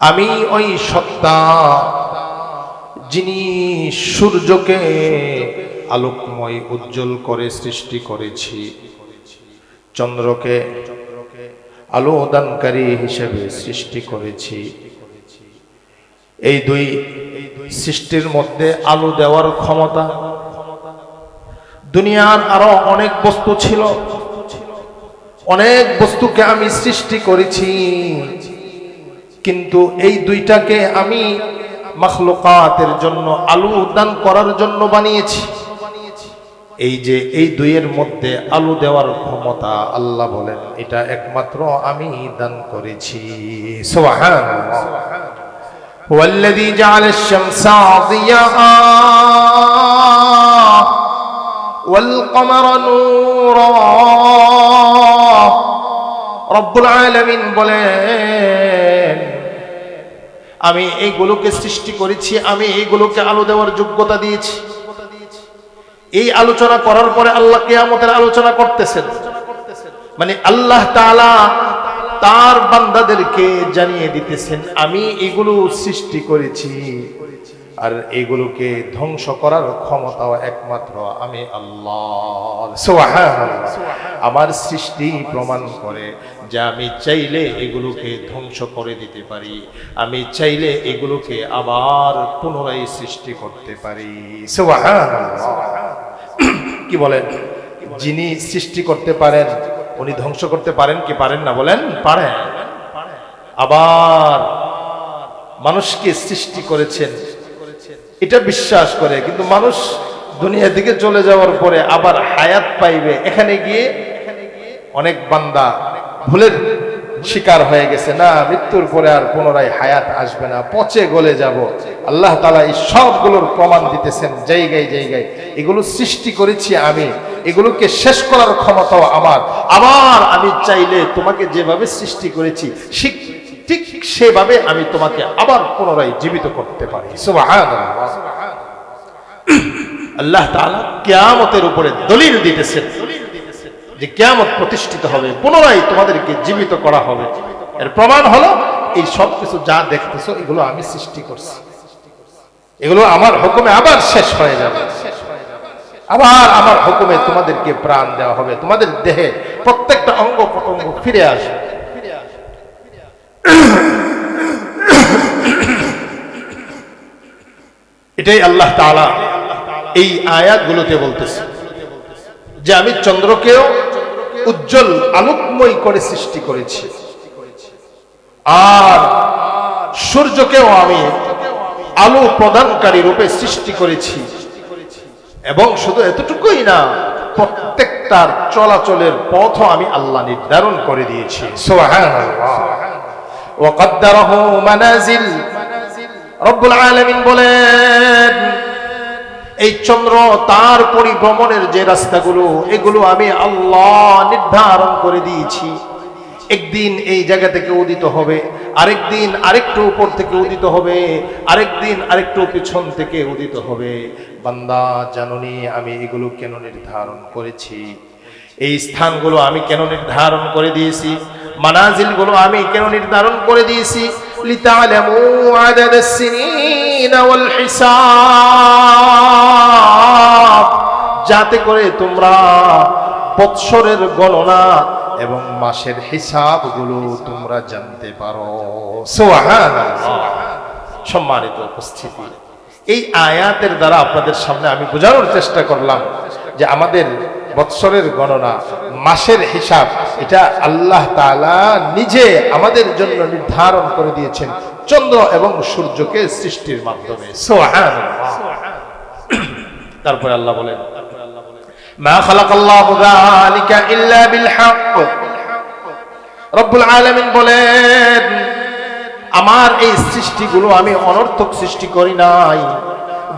আমি ওই সত্তা যিনি সূর্যকে আলোকময়, উজ্জ্বল করে সৃষ্টি করেছি, চন্দ্রকে আলো দানকারী হিসেবে সৃষ্টি করেছি। এই দুই সৃষ্টির মধ্যে আলো দেওয়ার ক্ষমতা, দুনিয়ার আরও অনেক বস্তু ছিল। অনেক বস্তুকে আমি সৃষ্টি করেছি। কিন্তু এই দুইটাকে আমি মখলুকাতের জন্য আলু উদ্যান করার জন্য বানিয়েছি এই যে এই দুইয়ের মধ্যে আলু দেওয়ার ক্ষমতা আল্লাহ বলেন এটা একমাত্র আমি দান করেছি সুবহানাল্লাহ والذي جعل الشمس ضياء والقمر نورا رب العالمين বলেন আমি এইগুলোকে সৃষ্টি করেছি, আমি এইগুলোকে আলো দেওয়ার যোগ্যতা দিয়েছি। এই আলোচনা করার পরে আল্লাহ কেয়ামতের আলোচনা করতেছেন। মানে আল্লাহ তাআলা তার বান্দাদেরকে জানিয়ে দিতেছেন, আমি এগুলো সৃষ্টি করেছি। আর এগুলোকে ধ্বংস করার ক্ষমতাও একমাত্র আমি আল্লাহ। আমার সৃষ্টি প্রমাণ করে যে আমি চাইলে এগুলোকে ধ্বংস করে দিতে পারি, আমি চাইলে এগুলোকে আবার পুনরায় সৃষ্টি করতে পারি। কি বলেন? যিনি সৃষ্টি করতে পারেন, উনি ধ্বংস করতে পারেন কি পারেন না বলেন? পারেন। আবার মানুষকে সৃষ্টি করেছেন। এটা বিশ্বাস করে, কিন্তু মানুষ দুনিয়া থেকে চলে যাওয়ার পরে আবার হায়াত পাইবে। এখানে গিয়ে অনেক বান্দা ভুলের শিকার হয়ে গেছে। না, মৃত্যুর পরে আর পুনরায় হায়াত আসবে না। পচে গলে যাব। আল্লাহ তালা এই সবগুলোর প্রমাণ দিতেছেন জায়গায় জায়গায়। এগুলো সৃষ্টি করেছি আমি। এগুলোকে শেষ করার ক্ষমতাও আমার। আবার আমি চাইলে তোমাকে যেভাবে সৃষ্টি করেছি, ঠিক সেভাবে আমি তোমাকে আবার পুনরায় জীবিত করতে পারি। আল্লাহ তাআলা কেয়ামতের উপরে দলিল দিতেছেন। যে কিয়ামত প্রতিষ্ঠিত হবে, পুনরায় তোমাদেরকে জীবিত করা হবে। এর প্রমাণ হলো, এই সব কিছু যা দেখতেছো, এগুলো আমি সৃষ্টি করছি। এগুলো আমার হুকুমে আবার শেষ হয়ে যাবে। আবার আমার হুকুমে তোমাদেরকে প্রাণ দেওয়া হবে। তোমাদের দেহে প্রত্যেকটা অঙ্গ প্রত্যঙ্গ ফিরে আসবে। এটাই আল্লাহ তাআলা এই আয়াতগুলোতে বলতেছে যে আমি চন্দ্রকেও উজ্জ্বল আলোকময় করে সৃষ্টি করেছি। আর সূর্যকেও আমি আলো প্রদানকারী রূপে সৃষ্টি করেছি। এবং শুধু এতটুকুই না প্রত্যেকটার চলাচলের পথও আমি আল্লাহ নির্ধারণ করে দিয়েছি। কদ্দারাহু মানাজিল। রব্বুল আলামিন বলেন এই চন্দ্র তার পরিভ্রমণের যে রাস্তাগুলো, এগুলো আমি আল্লাহ নির্ধারণ করে দিয়েছি। একদিন এই জায়গা থেকে উদিত হবে, আরেকদিন আরেকটু উপর থেকে উদিত হবে, আরেকদিন আরেকটু পিছন থেকে উদিত হবে। বান্দা জাননি আমি এগুলো কেন নির্ধারণ করেছি? এই স্থানগুলো আমি কেন নির্ধারণ করে দিয়েছি? মানাজিলগুলো আমি কেন নির্ধারণ করে দিয়েছি? লিতালামু আদাদাস সিনিন। যাতে করে তোমরা বৎসরের গণনা এবং মাসের হিসাবগুলো তোমরা জানতে পারো। সম্মানিত উপস্থিতি। এই আয়াতের দ্বারা আপনাদের সামনে আমি বোঝানোর চেষ্টা করলাম যে আমাদের বৎসরের গণনা, মাসের হিসাব, এটা আল্লাহ তাআলা নিজে আমাদের জন্য নির্ধারণ করে দিয়েছেন। চন্দ্র এবং সূর্যকে সৃষ্টির মাধ্যমে। তারপরে আল্লাহ বলেন মা খালাকাল্লাহু যালিকা ইল্লা বিল হক রব্বুল আলামিন বলেন আমার এই সৃষ্টিগুলো আমি অনর্থক সৃষ্টি করি নাই।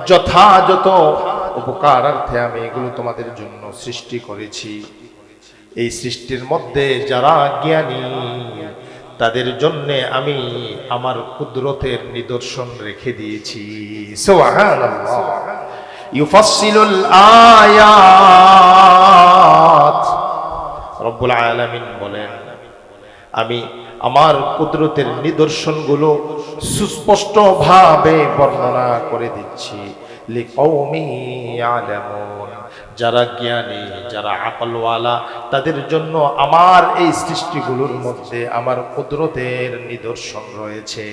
যথাযথ উপকারার্থে আমি এগুলো তোমাদের জন্য সৃষ্টি করেছি। এই সৃষ্টির মধ্যে যারা জ্ঞানী তাদের জন্য আমি আমার কুদরতের নিদর্শন রেখে দিয়েছি। আয়াত। রব্বুল আলামিন বলেন আমি আমার কুদরতের নিদর্শনগুলো সুস্পষ্টভাবে বর্ণনা করে দিচ্ছি। লিকৌমি ইয়ালামুন যারা জ্ঞানী, যারা আকলওয়ালা, তাদের জন্য আমার এই সৃষ্টিগুলোর মধ্যে আমার কুদরতের নিদর্শন রয়েছে।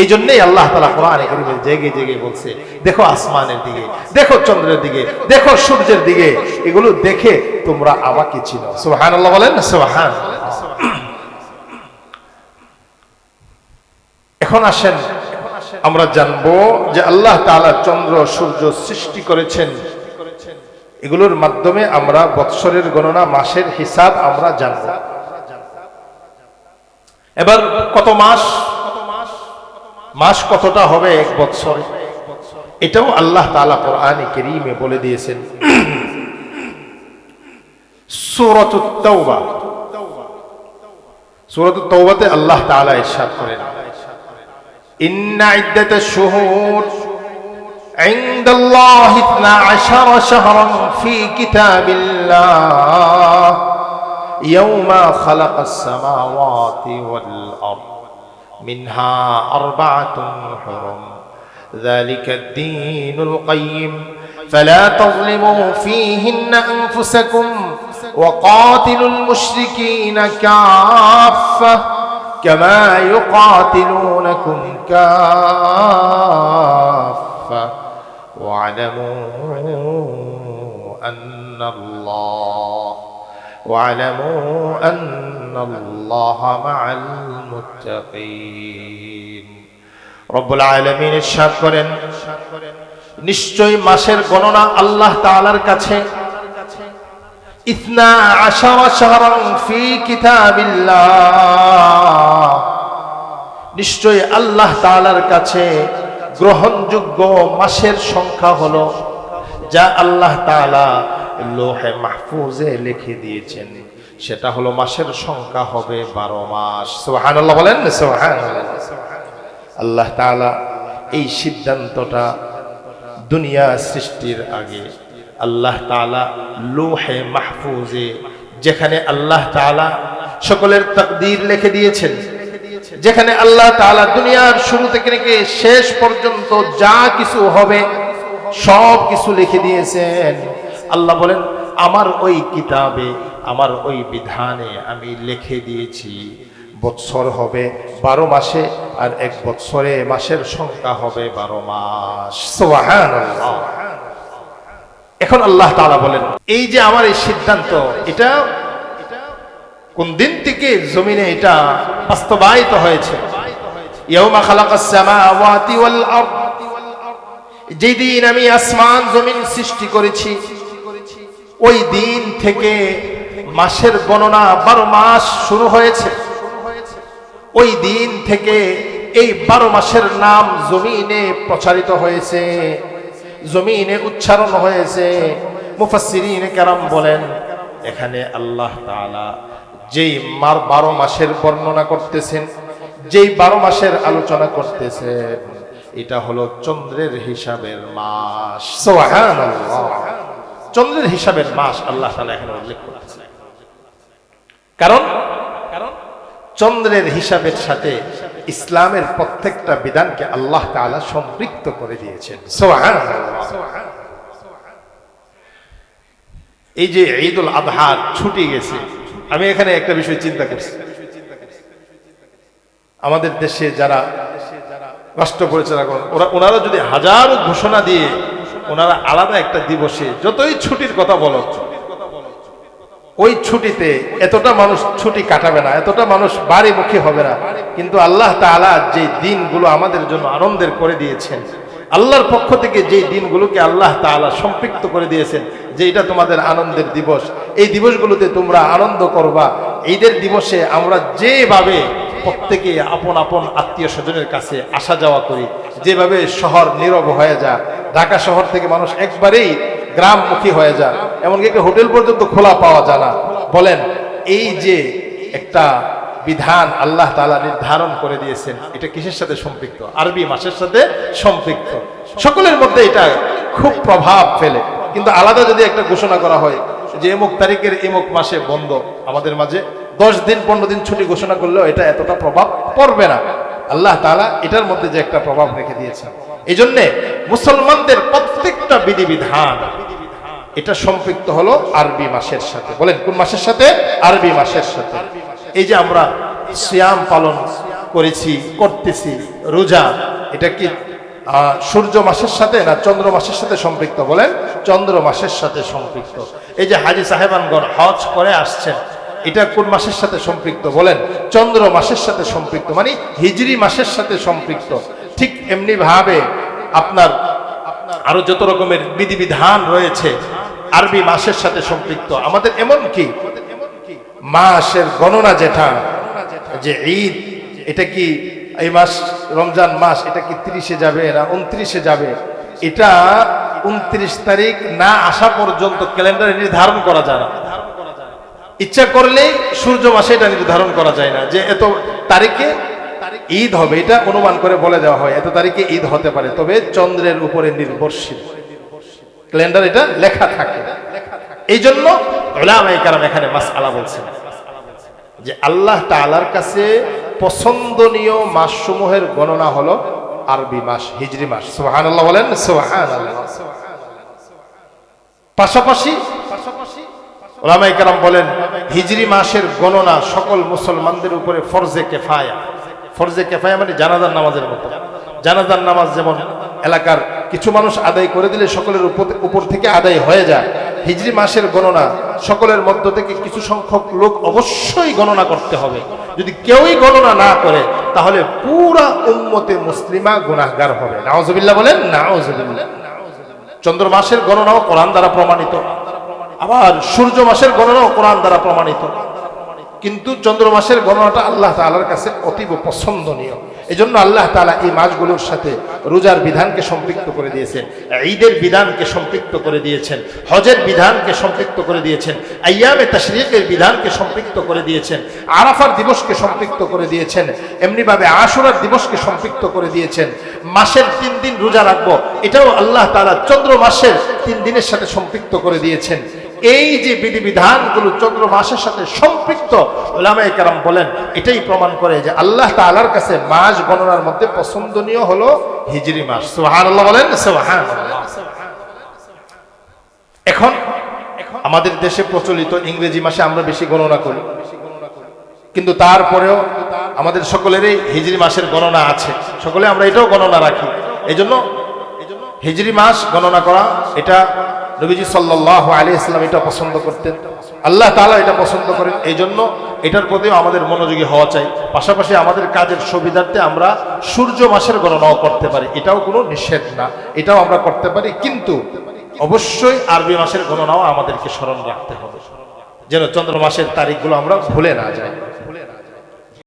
এই জন্যই আল্লাহ তালা কোরআনে কারীমে জেগে জেগে বলছে, দেখো আসমানের দিকে, দেখো চন্দ্রের দিকে, দেখো সূর্যের দিকে, এগুলো দেখে তোমরা আমাকে চিনো। আল্লাহ বলেন সুবহানাল্লাহ এখন আসেন আমরা জানব যে আল্লাহ তাআলা চন্দ্র, সূর্য সৃষ্টি করেছেন। এগুলোর মাধ্যমে আমরা বৎসরের গণনা, মাসের হিসাব আমরা জানব। এবার কত মাস? মাস কতটা হবে এক বৎসরে? এটাও আল্লাহ তাআলা কোরআনে কেরিমে বলে দিয়েছেন। সূরাতুত তাওবা। সূরাতুত আল্লাহ তাআলা ইরশাদ করেন। إن عدة الشهور عند الله اثنا عشر شهرا في كتاب الله يوم خلق السماوات والأرض منها أربعة حرم. ذلك الدين القيم. فلا تظلموا فيهن أنفسكم وقاتلوا المشركين كافةً. كما يقاتلونكم كافة واعلموا أن الله واعلموا أن الله مع المتقين رب العالمين ইরশাদ করেন নিশ্চয় মাসের গণনা আল্লাহ তাআলার কাছে নিশ্চয় আল্লাহ তাআলার কাছে গ্রহণযোগ্য মাসের সংখ্যা হলো যা আল্লাহ তাআলা লোহে মাহফুজে লিখে দিয়েছেন। সেটা হলো মাসের সংখ্যা হবে বারো মাস। সুবহানাল্লাহ বলেন আল্লাহ তাআলা এই সিদ্ধান্তটা দুনিয়া সৃষ্টির আগে আল্লাহ তাআলা লোহে মাহফুজে, যেখানে আল্লাহ তাআলা সকলের তাকদীর লিখে দিয়েছেন, যেখানে আল্লাহ তাআলা দুনিয়ার শুরু থেকে রেখে শেষ পর্যন্ত যা কিছু হবে সব কিছু লিখে দিয়েছেন। আল্লাহ বলেন, আমার ওই কিতাবে, আমার ওই বিধানে আমি লিখে দিয়েছি, বৎসর হবে বারো মাসে আর এক বৎসরে মাসের সংখ্যা হবে বারো মাস। সুবহানাল্লাহ। এখন আল্লাহ তাআলা বলেন, এই যে আমার এই সিদ্ধান্ত, এটা কোন দিন থেকে জমিনে এটা বাস্তবায়িত হয়েছে? যেদিন আমি আসমান, জমিন সৃষ্টি করেছি, ওই দিন থেকে মাসের গণনা বারো মাস শুরু হয়েছে। ওই দিন থেকে এই বারো মাসের নাম জমিনে প্রচারিত হয়েছে। জমিনে উচ্চারণ হয়েছে। মুফাসসিরিন কেরাম বলেন এখানে আল্লাহ তাআলা যেই মার বারো মাসের বর্ণনা করতেছেন যেই বারো মাসের আলোচনা করতেছেন এটা হলো চন্দ্রের হিসাবের মাস। সুবহানাল্লাহ। চন্দ্রের হিসাবের মাস আল্লাহ তাআলা এখানে উল্লেখ করেছেন। কারণ? কারণ? চন্দ্রের হিসাবের সাথে ইসলামের প্রত্যেকটা বিধানকে আল্লাহ তাআলা সম্পৃক্ত করে দিয়েছেন। এই যে ঈদুল আজহার ছুটি গেছে, আমি এখানে একটা বিষয় চিন্তা করছি। আমাদের দেশে যারা রাষ্ট্র পরিচালনা করেন, ওরা, ওনারা যদি হাজারো ঘোষণা দিয়ে ওনারা আলাদা একটা দিবসে যতই ছুটির কথা বলো ওই ছুটিতে এতটা মানুষ ছুটি কাটাবে না, এতটা মানুষ বাড়ি বাড়িমুখী হবে না। কিন্তু আল্লাহ তাআলা যে দিনগুলো আমাদের জন্য আনন্দের করে দিয়েছেন, আল্লাহর পক্ষ থেকে যে দিনগুলোকে আল্লাহ তাআলা সম্পৃক্ত করে দিয়েছেন, যে এটা তোমাদের আনন্দের দিবস। এই দিবসগুলোতে তোমরা আনন্দ করবা। ঈদের দিবসে আমরা যেভাবে প্রত্যেকে আপন আপন আত্মীয় স্বজনের কাছে আসা যাওয়া করি, যেভাবে শহর নীরব হয়ে যা ঢাকা শহর থেকে মানুষ একবারেই গ্রামমুখী হয়ে যায় এমনকি একটা হোটেল পর্যন্ত খোলা পাওয়া যায় না। বলেন, এই যে একটা বিধান আল্লাহ তালা নির্ধারণ করে দিয়েছেন, এটা কিসের সাথে সম্পৃক্ত? আরবি মাসের সাথে সম্পৃক্ত। সকলের মধ্যে এটা খুব প্রভাব ফেলে। কিন্তু আলাদা যদি একটা ঘোষণা করা হয় যে এমুক তারিখের এমুক মাসে বন্ধ, আমাদের মাঝে দশ দিন, পনেরো দিন ছুটি ঘোষণা করলেও এটা এতটা প্রভাব পড়বে না। আল্লাহ তাআলা এটার মধ্যে যে একটা প্রভাব রেখে দিয়েছেন। এই জন্যে মুসলমানদের প্রত্যেকটা বিধিবিধান এটা সম্পৃক্ত হলো আরবি মাসের সাথে। বলেন, কোন মাসের সাথে? আরবি মাসের সাথে। এই যে আমরা সিয়াম পালন করেছি, করতেছি, রোজা, এটা কি সূর্য মাসের সাথে না চন্দ্র মাসের সাথে সম্পৃক্ত? বলেন, চন্দ্র মাসের সাথে সম্পৃক্ত। এই যে হাজি সাহেবানগণ হজ করে আসছেন, এটা কোন মাসের সাথে সম্পৃক্ত? বলেন, চন্দ্র মাসের সাথে সম্পৃক্ত মানে হিজরি মাসের সাথে সম্পৃক্ত। ঠিক এমনি ভাবে আপনার আরও যত রকমের বিধিবিধান রয়েছে আরবি মাসের সাথে সম্পৃক্ত। আমাদের এমন কি? মাসের গণনা যেটা, যে ঈদ, এটা কি এই মাস, রমজান মাস, এটা কি তিরিশে যাবে না উনত্রিশে যাবে? এটা উনত্রিশ তারিখ না আসা পর্যন্ত ক্যালেন্ডারে নির্ধারণ করা যায় না। ইচ্ছা করলেই সূর্য মাসে এটা নির্ধারণ করা যায় না, যে এত তারিখে ঈদ হবে, এটা অনুমান করে বলে দেওয়া হয়, এত তারিখে ঈদ হতে পারে, তবে চন্দ্রের উপরে নির্ভরশীল। ক্যালেন্ডার এটা লেখা থাকে। এই জন্য ওলামায়ে কারাম এখানে মাস আলা বলছেন। যে আল্লাহ তাআলার কাছে পছন্দনীয় মাসসমূহের গণনা হলো আরবি মাস, হিজরি মাস। সুবহানাল্লাহ বলেন, সুবহানাল্লাহ। পাশাপাশি ওলামাই কালাম বলেন, হিজরি মাসের গণনা সকল মুসলমানদের উপরে ফরজে কেফায়া। ফরজে কেফায়া মানে জানাজার নামাজের মতো। জানাজার নামাজ যেমন এলাকার কিছু মানুষ আদায় করে দিলে সকলের উপর- থেকে আদায় হয়ে যায়। হিজরি মাসের গণনা, সকলের মধ্য থেকে কিছু সংখ্যক লোক অবশ্যই গণনা করতে হবে। যদি কেউই গণনা না করে, তাহলে পুরা উম্মতে মুসলিমা গুনাহগার হবে। নাওজবিল্লাহ বলেন নাওজবিল্লাহ চন্দ্র মাসের গণনাও কোরআন দ্বারা প্রমাণিত। আবার সূর্য মাসের গণনাও কোরআন দ্বারা প্রমাণিত। কিন্তু চন্দ্র মাসের গণনাটা আল্লাহ তালার কাছে অতীব পছন্দনীয়। এই জন্য আল্লাহ তালা এই মাসগুলোর সাথে রোজার বিধানকে সম্পৃক্ত করে দিয়েছেন, ঈদের বিধানকে সম্পৃক্ত করে দিয়েছেন, হজের বিধানকে সম্পৃক্ত করে দিয়েছেন, আইয়ামে তাশরিকের বিধানকে সম্পৃক্ত করে দিয়েছেন, আরাফার দিবসকে সম্পৃক্ত করে দিয়েছেন, এমনিভাবে আশুরার দিবসকে সম্পৃক্ত করে দিয়েছেন, মাসের তিন দিন রোজা রাখব, এটাও আল্লাহ তালা চন্দ্র মাসের তিন দিনের সাথে সম্পৃক্ত করে দিয়েছেন। এই যে বিধিবিধানগুলো চন্দ্র মাসের সাথে সম্পৃক্ত কেরাম বলেন, এটাই প্রমাণ করে যে আল্লাহ তাআলার কাছে মাস গণনার মধ্যে পছন্দনীয় হলো হিজরি মাস। সুবহানাল্লাহ বলেন সুবহানাল্লাহ। এখন আমাদের দেশে প্রচলিত ইংরেজি মাসে আমরা বেশি গণনা করি। কিন্তু তারপরেও আমাদের সকলেরই হিজরি মাসের গণনা আছে। সকলে আমরা এটাও গণনা রাখি। এই জন্য হিজরি মাস গণনা করা, এটা নবীজি সাল্লাহ আলী ইসলাম এটা পছন্দ করতেন। আল্লাহ তাআলা এটা পছন্দ করেন। এই জন্য এটার প্রতিও আমাদের মনোযোগী হওয়া চাই। পাশাপাশি আমাদের কাজের সুবিধার্থে আমরা সূর্য মাসের গণনাও করতে পারি। এটাও কোনো নিষেধ না। এটাও আমরা করতে পারি। কিন্তু অবশ্যই আরবি মাসের গণনাও আমাদেরকে স্মরণ রাখতে হবে। যেন চন্দ্র মাসের তারিখগুলো আমরা ভুলে না যাই।